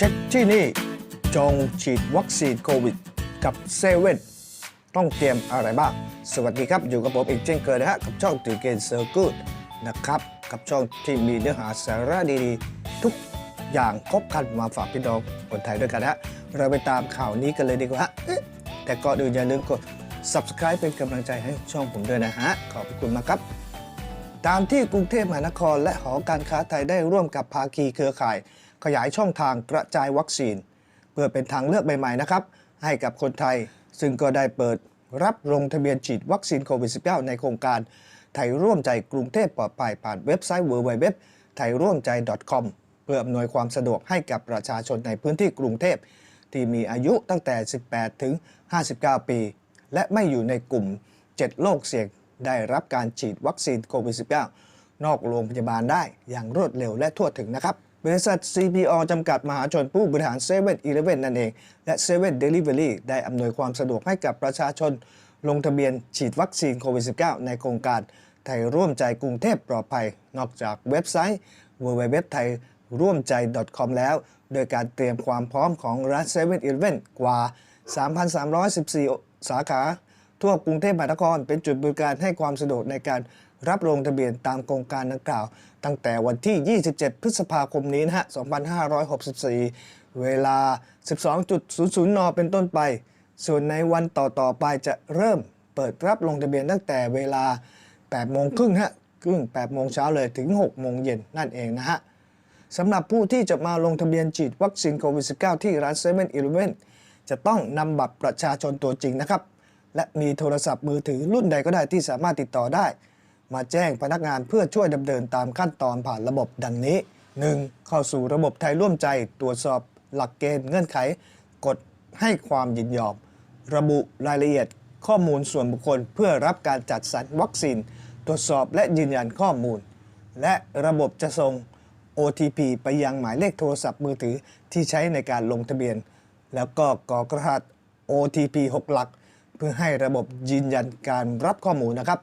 เช็คที่นี่ จองฉีดวัคซีนโควิด กับเซเว่นต้องเตรียมอะไรบ้าง สวัสดีครับ อยู่กับผมอีกเช่นเคยนะฮะ กับช่องตื่นเกนเซอร์กูดนะครับ กับช่องที่มีเนื้อหาสาระดีๆ ทุกอย่างครบครันมาฝากพี่น้องคนไทยด้วยกันนะฮะเราไปตามข่าวนี้กันเลยดีกว่าแต่ก่อนอื่นอย่าลืมกด subscribe เป็นกำลังใจให้ช่องผมด้วยนะฮะ ขอบคุณมากครับ ตามที่กรุงเทพมหานคร และหอการค้าไทยได้ร่วมกับภาคีเครือข่าย ขยายช่องทางกระจายวัคซีน เพื่อเป็นทางเลือกใหม่ๆนะครับ ให้กับคนไทย ซึ่งก็ได้เปิดรับลงทะเบียนฉีดวัคซีนโควิด -19 ในโครงการ ไทยร่วมใจกรุงเทพปลอดภัยผ่านเว็บไซต์ www ไทยร่วมใจ .com เพื่ออำนวยความสะดวกให้กับประชาชนในพื้นที่กรุงเทพที่มีอายุตั้งแต่ 18 ถึง 59 ปี และไม่อยู่ในกลุ่ม 7 โรคเสี่ยง ได้รับการฉีดวัคซีนโควิด -19 นอกโรงพยาบาลได้อย่างรวดเร็วและทั่วถึงนะครับ บริษัท CPO จำกัดมหาชนผู้บริหาร7 e เ e ่ e อนั่นเอง และ7 Delivery ได้อำนวยความสะดวกให้กับประชาชน ลงทะเบียนฉีดวัคซีนโควิด -19 ในโครงการไทยร่วมใจกรุงเทพปลอดภัย นอกจากเว็บไซต์ www ไทยร่วมใจ .com แล้ว โดยการเตรียมความพร้อมของร้าน7 e เ e ่ e กว่า 3,314 สาขา ทั่วกรุงเทพมหานครเป็นจุดบริการให้ความสะดวกในการรับลงทะเบียนตามโครงการดังกล่าว ตั้งแต่วันที่ 27 พฤษภาคมนี้นะฮะ 2564 เวลา 12.00 น เป็นต้นไป ส่วนในวันต่อๆไปจะเริ่มเปิดรับลงทะเบียนตั้งแต่เวลา 8 โมงครึ่งฮะครึ่ง 8 โมงเช้าเลยถึง 6 โมงเย็นนั่นเองนะฮะสำหรับผู้ที่จะมาลงทะเบียนฉีดวัคซีนโควิด -19 ที่ร้าน7 e เ e ่ e อจะต้องนำบัตรประชาชนตัวจริงนะครับ และมีโทรศัพท์มือถือรุ่นใดก็ได้ที่สามารถติดต่อได้ มาแจ้งพนักงานเพื่อช่วยดำเนินตามขั้นตอนผ่านระบบดังนี้ 1. เข้าสู่ระบบไทยร่วมใจ ตรวจสอบหลักเกณฑ์เงื่อนไขกดให้ความยินยอม ระบุรายละเอียดข้อมูลส่วนบุคคล เพื่อรับการจัดสรรวัคซีน ตรวจสอบและยืนยันข้อมูล และระบบจะส่ง OTP ไปยังหมายเลขโทรศัพท์มือถือที่ใช้ในการลงทะเบียน แล้วก็กรอกรหัส OTP 6 หลัก เพื่อให้ระบบยืนยันการรับข้อมูลนะครับ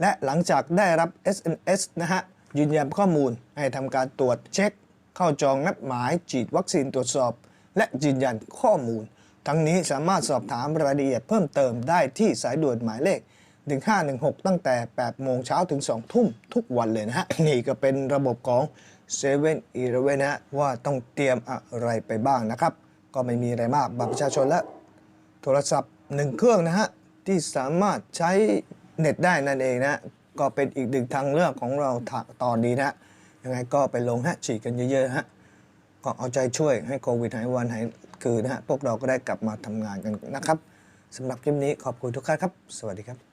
และหลังจากได้รับ SMS นะฮะยืนยันข้อมูลให้ทำการตรวจเช็ค เข้าจองนัดหมายฉีดวัคซีนตรวจสอบ และยืนยันข้อมูล ทั้งนี้สามารถสอบถามรายละเอียดเพิ่มเติมได้ที่สายด่วนหมายเลข1516 ตั้งแต่ 8 โมงเช้าถึง 2 ทุ่มทุกวันเลยนะฮะ นี่ก็เป็นระบบของ7 e เ e ่ e อนะว่าต้องเตรียมอะไรไปบ้างนะครับ ก็ไม่มีอะไรมากบัตรประชาชนและโทรศัพท์ หนึ่งเครื่องนะฮะ ที่สามารถใช้เน็ตได้นั่นเองนะ ก็เป็นอีกหนึ่งทางเลือกของเราตอนนี้นะยังไงก็ไปลงฮะฉีดกันเยอะๆฮะก็เอาใจช่วยให้โควิดหายวันหายคืนนะฮะพวกเราก็ได้กลับมาทำงานกันนะครับสำหรับคลิปนี้ขอบคุณทุกท่านครับ สวัสดีครับ